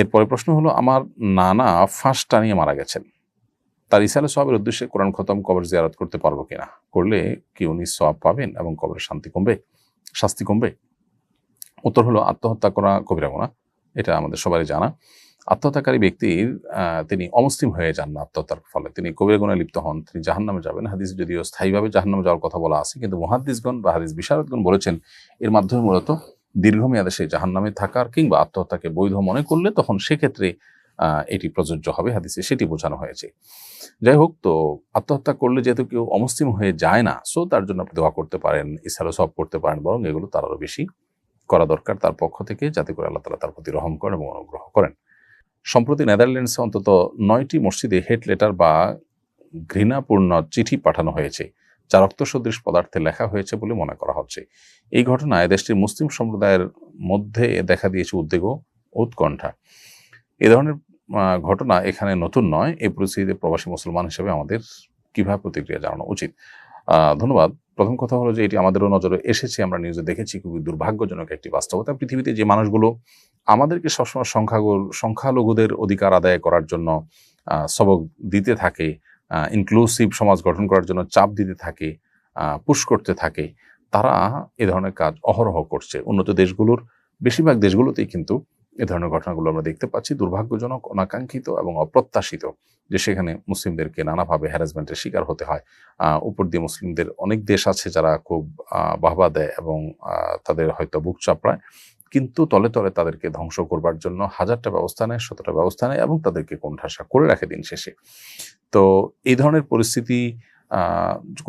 এরপরে প্রশ্ন হলো, আমার নানা ফাঁস টানিয়ে মারা গেছেন। তার ইসালে সবের উদ্দেশ্যে কোরআন খতম, কবর জিয়ারত করতে পারব কিনা? করলে কি উনি সব পাবেন এবং কবরের শান্তি কমবে, শাস্তি কমবে? উত্তর হলো, আত্মহত্যা করা কবিরা গোনা এটা আমাদের সবারই জানা। আত্মহত্যাকারী ব্যক্তির তিনি অমুসলিম হয়ে যান না আত্মহত্যার ফলে। তিনি কবিরা গুণে লিপ্ত হন, তিনি জাহান্নামে যাবেন। হাদিস যদিও স্থায়ীভাবে জাহান্নামে যাওয়ার কথা বলা আছে, কিন্তু মহাদিসগণ বা হাদিস বিশারদগণ বলেছেন, এর মাধ্যমে মূলত দীর্ঘমেয়াদে সেই জাহান্নামে থাকার কিংবা আত্মহত্যাকে বৈধ মনে করলে তখন সেক্ষেত্রে এটি প্রযোজ্য হবে হাদিসে, সেটি বোঝানো হয়েছে। যাই হোক, তো আত্মহত্যা করলে যেহেতু কেউ অমুসলিম হয়ে যায় না সো তার জন্য আপনি দোয়া করতে পারেন ইসারো সব করতে পারেন, বরং এগুলো তার আরও বেশি করা দরকার তার পক্ষ থেকে, যাতে করে আল্লাহ তালা তার প্রতি রহম করেন এবং অনুগ্রহ করেন। সম্প্রতি নেদারল্যান্ডসে অন্তত নয়টি মসজিদে হেড লেটার বা ঘৃণাপূর্ণ চিঠি পাঠানো হয়েছে। যা রক্তসদৃশ পদার্থে লেখা হয়েছে বলে মনে করা হচ্ছে। এই ঘটনায় দেশটির মুসলিম সম্প্রদায়ের মধ্যে দেখা দিয়েছে উদ্বেগ উৎকণ্ঠা। এ ধরনের ঘটনা এখানে নতুন নয়। এই পরিস্থিতিতে প্রবাসী মুসলমান হিসেবে আমাদের কীভাবে প্রতিক্রিয়া জানানো উচিত? ধন্যবাদ। প্রথম কথা হলো যে, এটি আমাদেরও নজরে এসেছে। আমরা নিউজে দেখেছি, খুবই দুর্ভাগ্যজনক একটি বাস্তবতা। পৃথিবীতে যে মানুষগুলো আমাদেরকে সবসময় সংখ্যাগুর, সংখ্যালঘুদের অধিকার আদায় করার জন্য সবক দিতে থাকে ইনক্লুসিভ সমাজ গঠন করার জন্য চাপ দিতে থাকে পুশ করতে থাকে, তারা এ ধরনের কাজ অহরহ করছে। উন্নত দেশগুলোর, বেশিরভাগ দেশগুলোতেই কিন্তু এ ধরনের ঘটনাগুলো আমরা দেখতে পাচ্ছি। দুর্ভাগ্যজনক, অনাকাঙ্ক্ষিত এবং অপ্রত্যাশিত যে সেখানে মুসলিমদেরকে নানাভাবে হ্যারাসমেন্টের শিকার হতে হয়। উপর দিয়ে মুসলিমদের অনেক দেশ আছে যারা খুব বাহবা দেয় এবং তাদের হয়তো বুক চাপড়ায়। কিন্তু তলে তলে তাদেরকে ধ্বংস করবার জন্য হাজারটা ব্যবস্থা নেয়, শতটা ব্যবস্থা নেয় এবং তাদেরকে কোণঠাসা করে রাখে দিন শেষে। তো এই ধরনের পরিস্থিতি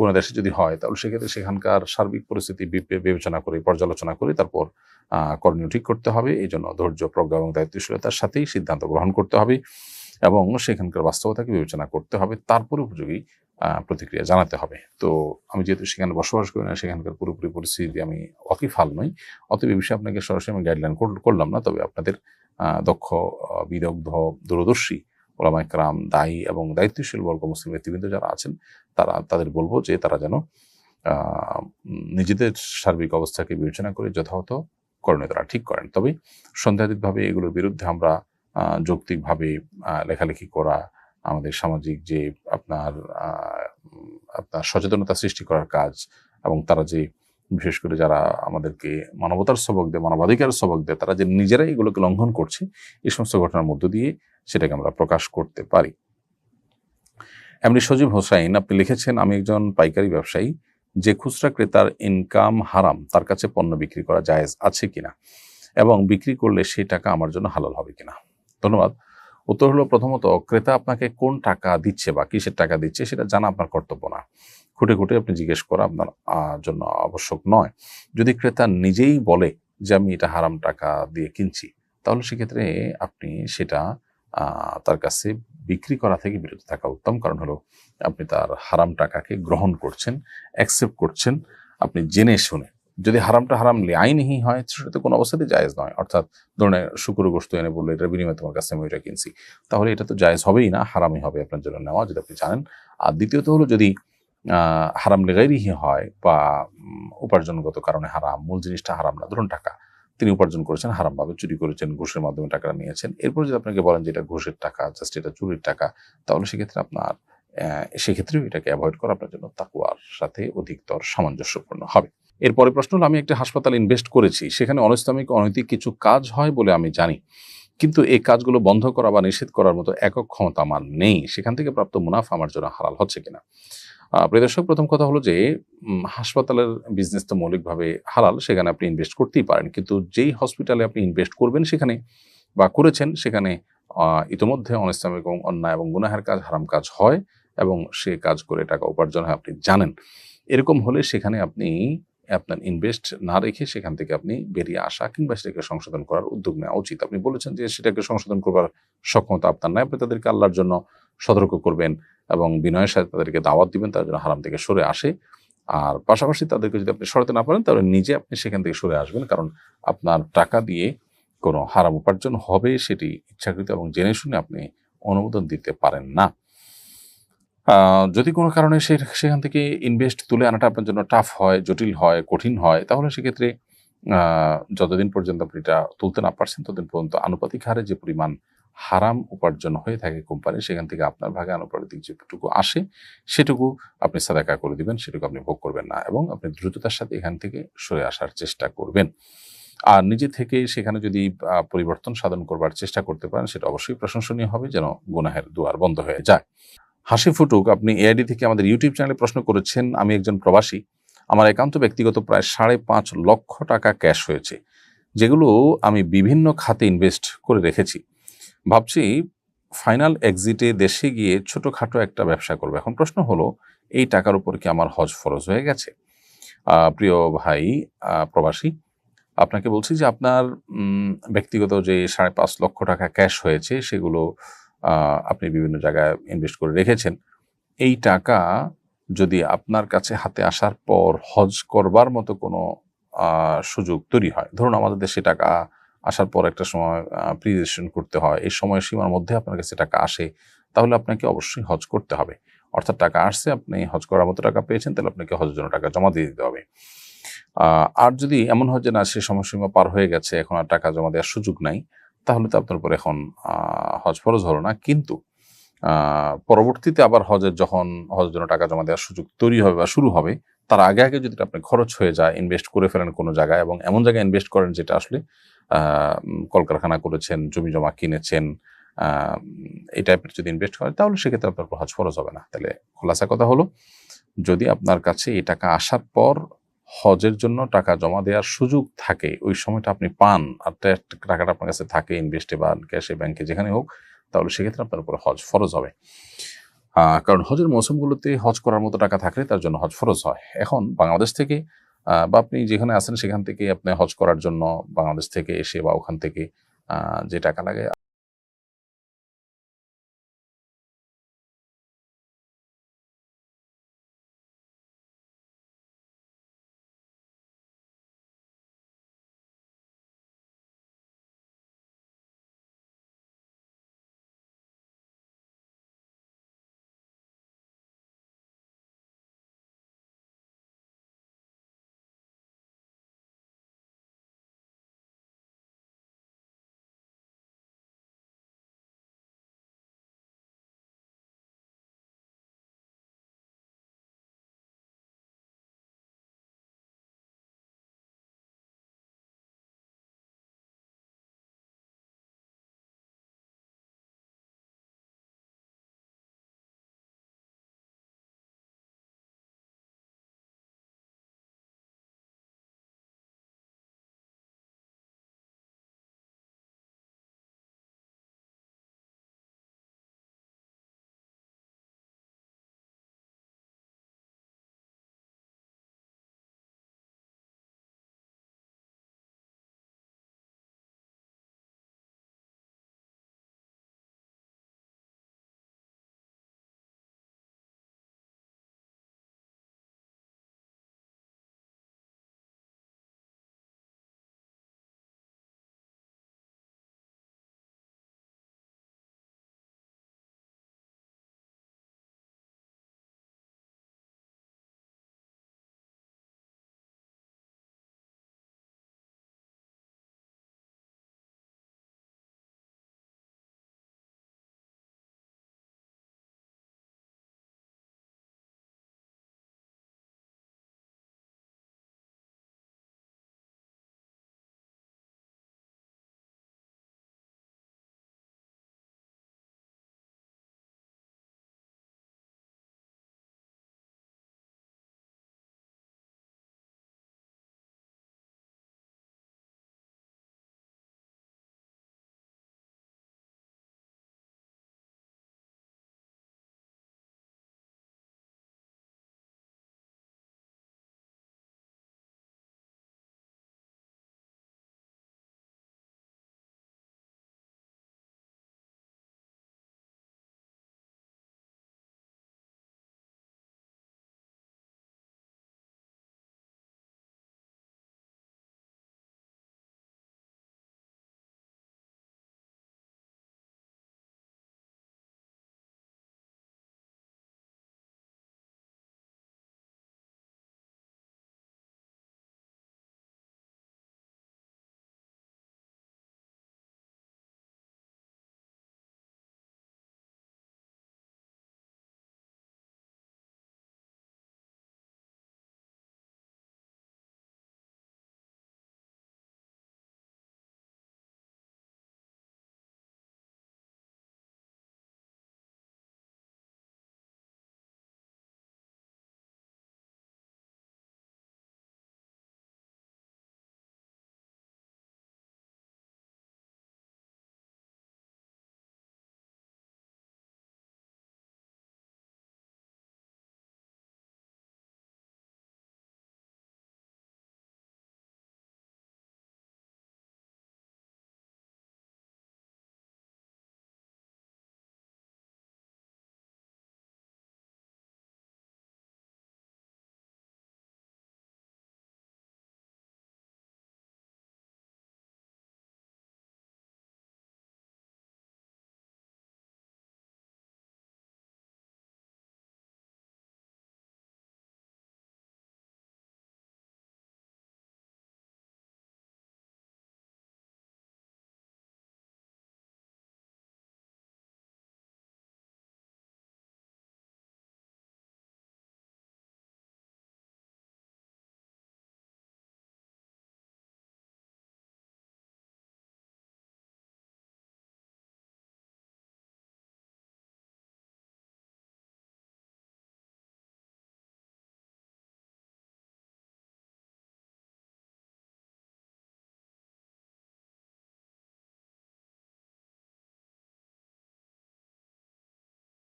কোনো দেশে যদি হয়, তাহলে সেক্ষেত্রে সেখানকার সার্বিক পরিস্থিতি বিবেচনা করে, পর্যালোচনা করে তারপর করণীয় ঠিক করতে হবে। এই জন্য ধৈর্য, প্রজ্ঞা এবং দায়িত্বশীলতার সাথেই সিদ্ধান্ত গ্রহণ করতে হবে এবং সেখানকার বাস্তবতাকে বিবেচনা করতে হবে। তারপর উপযোগী প্রতিক্রিয়া জানাতে হবে। তো আমি যেহেতু সেখানে বসবাস করি না, সেখানকার পুরোপুরি পরিস্থিতি আমি ওয়াকিফাল নই। অতএব এই বিষয়ে আপনাকে সরাসরি আমি গাইডলাইন করলাম না, তবে আপনাদের দক্ষ বিদগ্ধ, দূরদর্শী ওলামা একরাম দায়ী এবং দায়িত্বশীল বর্গ মুসলিম নেতৃবৃন্দ যারা আছেন, তারা, তাদের বলব যে তারা যেন নিজেদের সার্বিক অবস্থাকে বিবেচনা করে যথাযথ করণীয় তারা ঠিক করেন। তবে সন্দেহাতীতভাবে এগুলোর বিরুদ্ধে আমরা যৌক্তিকভাবে লেখালেখি করা আমাদের সামাজিক যে আপনার আপনার সচেতনতা সৃষ্টি করার কাজ এবং তারা যে, বিশেষ করে যারা আমাদেরকে মানবতার সবক দেয়, মানবাধিকার সবক দেয়, তারা যে নিজেরাই এগুলোকে লঙ্ঘন করছে, এই সমস্ত ঘটনার মধ্য দিয়ে সেটাকে আমরা প্রকাশ করতে পারি। এমনি সজীব হোসাইন, আপনি লিখেছেন, আমি একজন পাইকারি ব্যবসায়ী, যে খুচরা ক্রেতার ইনকাম হারাম, তার কাছে পণ্য বিক্রি করা জায়েজ আছে কিনা এবং বিক্রি করলে সেই টাকা আমার জন্য হালাল হবে কিনা? ধন্যবাদ। উত্তর হলো প্রথমত, ক্রেতা আপনাকে কোন টাকা দিচ্ছে বা কিসের টাকা দিচ্ছে সেটা জানা আপনার কর্তব্য না। খুঁটে খুঁটে আপনি জিজ্ঞেস করা আপনার জন্য আবশ্যক নয়। যদি ক্রেতা নিজেই বলে যে আমি এটা হারাম টাকা দিয়ে কিনছি, তাহলে সেক্ষেত্রে আপনি সেটা তার কাছে বিক্রি করা থেকে বিরত থাকা উত্তম। কারণ হলো, আপনি তার হারাম টাকাকে গ্রহণ করছেন অ্যাকসেপ্ট করছেন, আপনি জেনে শুনে। যদি হারামটা হারাম আইনহি হয়, সেটা তো কোনো অবস্থাতে জায়েজ নয়। অর্থাৎ ধরনের শুকুর গোস্ত এনে বলল, এটার বিনিময়ে তোমার কাছে আমি ওইটা কিনছি। তাহলে এটা তো জায়েজ হবেই না, হারামই হবে আপনার জন্য নেওয়া যদি আপনি জানেন। আর দ্বিতীয়ত হলো যদি হারাম লেগাইরিহি হয় বা উপার্জনগত কারণে হারাম, মূল জিনিসটা হারাম না, ধরুন টাকা। তিনি উপার্জন করেছেন, হারামভাবে চুরি করেছেন, ঘুষের মাধ্যমে টাকাটা নিয়েছেন। এরপর যদি আপনাকে বলেন যে এটা ঘুষের টাকা, জাস্ট এটা চুরির টাকা, তাহলে সেক্ষেত্রে আপনার সেক্ষেত্রেও এটাকে অ্যাভয়েড করা আপনার জন্য তাকুয়ার সাথে অধিকতর সামঞ্জস্যপূর্ণ হবে। এরপরে প্রশ্ন হলো আমি একটা হাসপাতাল ইনভেস্ট করেছি সেখানে অনৈস্তামিক অনৈতিক কিছু কাজ হয় বলে আমি জানি। কিন্তু এই কাজগুলো বন্ধ করা বা নিষেধ করার মতো একক ক্ষমতা আমার নেই সেখান থেকে প্রাপ্ত মুনাফা আমার জন্য হালাল হচ্ছে কিনা? আহ, প্রিয় দর্শক প্রথম কথা হলো যে হাসপাতালের বিজনেস তো মৌলিকভাবে হালাল সেখানে আপনি ইনভেস্ট করতেই পারেন। কিন্তু যেই হসপিটালে আপনি ইনভেস্ট করবেন সেখানে বা করেছেন সেখানে ইতোমধ্যে অনিসলামিক এবং অন্যায় এবং গুনাহের কাজ হারাম কাজ হয় এবং সে কাজ করে টাকা উপার্জন হয় আপনি জানেন। এরকম হলে সেখানে আপনি আপনার ইনভেস্ট না রেখে সেখান থেকে আপনি বেরিয়ে আসা কিংবা সেটাকে সংশোধন করার উদ্যোগ নেওয়া উচিত। আপনি বলেছেন যে সেটাকে সংশোধন করবার সক্ষমতা আপনার নাই। আপনি তাদেরকে আল্লাহর জন্য সতর্ক করবেন এবং বিনয়ের সাথে তাদেরকে দাওয়াত দিবেন, তার জন্য হারাম থেকে সরে আসে। আর পাশাপাশি তাদেরকে যদি আপনি সরাতে না পারেন, তাহলে নিজে আপনি সেখান থেকে সরে আসবেন। কারণ আপনার টাকা দিয়ে কোনো হারাম উপার্জন হবে সেটি ইচ্ছাকৃত এবং জেনে শুনে আপনি অনুমোদন দিতে পারেন না। যদি কোনো কারণে সে সেখান থেকে ইনভেস্ট তুলে আনাটা আপনার জন্য টাফ হয়, জটিল হয়, কঠিন হয়, তাহলে সেক্ষেত্রে যতদিন পর্যন্ত আপনি এটা তুলতে না পারছেন, ততদিন পর্যন্ত আনুপাতিক হারে যে পরিমাণ হারাম উপার্জন হয়ে থাকে কোম্পানি সেখান থেকে আপনার ভাগে আনুপাতিক যেটুকু আসে, সেটুকু আপনি সাদাকা করে দিবেন, সেটুকু আপনি ভোগ করবেন না এবং আপনি দ্রুততার সাথে এখান থেকে সরে আসার চেষ্টা করবেন। আর নিজে থেকে সেখানে যদি পরিবর্তন সাধন করবার চেষ্টা করতে পারেন, সেটা অবশ্যই প্রশংসনীয় হবে, যেন গুনাহের দুয়ার বন্ধ হয়ে যায়। হাসি ফুটুক, আপনি এআইডি থেকে আমাদের ইউটিউব চ্যানেলে প্রশ্ন করেছেন, আমি একজন প্রবাসী, আমার একান্ত ব্যক্তিগত প্রায় সাড়ে পাঁচ লক্ষ টাকা ক্যাশ হয়েছে, যেগুলো আমি বিভিন্ন খাতে ইনভেস্ট করে রেখেছি। ভাবছি ফাইনাল এক্সিটে দেশে গিয়ে ছোটখাটো একটা ব্যবসা করব। এখন প্রশ্ন হলো, এই টাকার উপর কি আমার হজ ফরজ হয়ে গেছে? প্রিয় ভাই প্রবাসী, আপনাকে বলছি যে আপনার ব্যক্তিগত যে সাড়ে পাঁচ লক্ষ টাকা ক্যাশ হয়েছে, সেগুলো আপনি বিভিন্ন জায়গায় ইনভেস্ট করে রেখেছেন। এই টাকা যদি আপনার কাছে হাতে আসার পর হজ করবার মতো কোনো সুযোগ তৈরি হয়, ধরুন আমাদের দেশে টাকা আসার পর একটা সময় প্রিজেশন করতে হয়, এই সময়সীমার মধ্যে আপনার কাছে টাকা আসে, তাহলে আপনাকে অবশ্যই হজ করতে হবে। অর্থাৎ টাকা আসছে, আপনি হজ করার মতো টাকা পেয়েছেন, তাহলে আপনাকে হজের জন্য টাকা জমা দিয়ে দিতে হবে। আর যদি এমন হয় যে না, সে সময়সীমা পার হয়ে গেছে, এখন আর টাকা জমা দেওয়ার সুযোগ নাই, তাহলে তো আপনার উপর এখন হজ ফরজ হলো না, কিন্তু পরবর্তীতে আবার হজের যখন, হজের জন্য টাকা জমা দেওয়ার সুযোগ তৈরি হবে বা শুরু হবে, তার আগে আগে যদি আপনি খরচ হয়ে যায় ইনভেস্ট করে ফেলেন কোনো জায়গায় এবং এমন জায়গায় ইনভেস্ট করেন যেটা আসলে কলকারখানা করেছেন, জমি জমা কিনেছেন এই টাইপের যদি ইনভেস্ট করেন, তাহলে সেক্ষেত্রে আপনার হজ ফরজ হবে না। তাহলে খোলাসা কথা হলো, যদি আপনার কাছে এই টাকা আসার পর হজের জন্য টাকা জমা দেওয়ার সুযোগ থাকে, ওই সময়টা আপনি পান। আর টাকাটা আপনার কাছে থাকে ইনভেস্টে বা ক্যাশে ব্যাংকে যেখানে হোক, তাহলে সেক্ষেত্রে আপনার উপর হজ ফরজ হবে। কারণ হজের মৌসুমগুলোতে হজ করার মতো টাকা থাকলে তার জন্য হজ ফরজ হয়। এখন বাংলাদেশ থেকে বা আপনি যেখানে আছেন সেখান থেকে আপনি হজ করার জন্য বাংলাদেশ থেকে এসে বা ওখান থেকে যে টাকা লাগে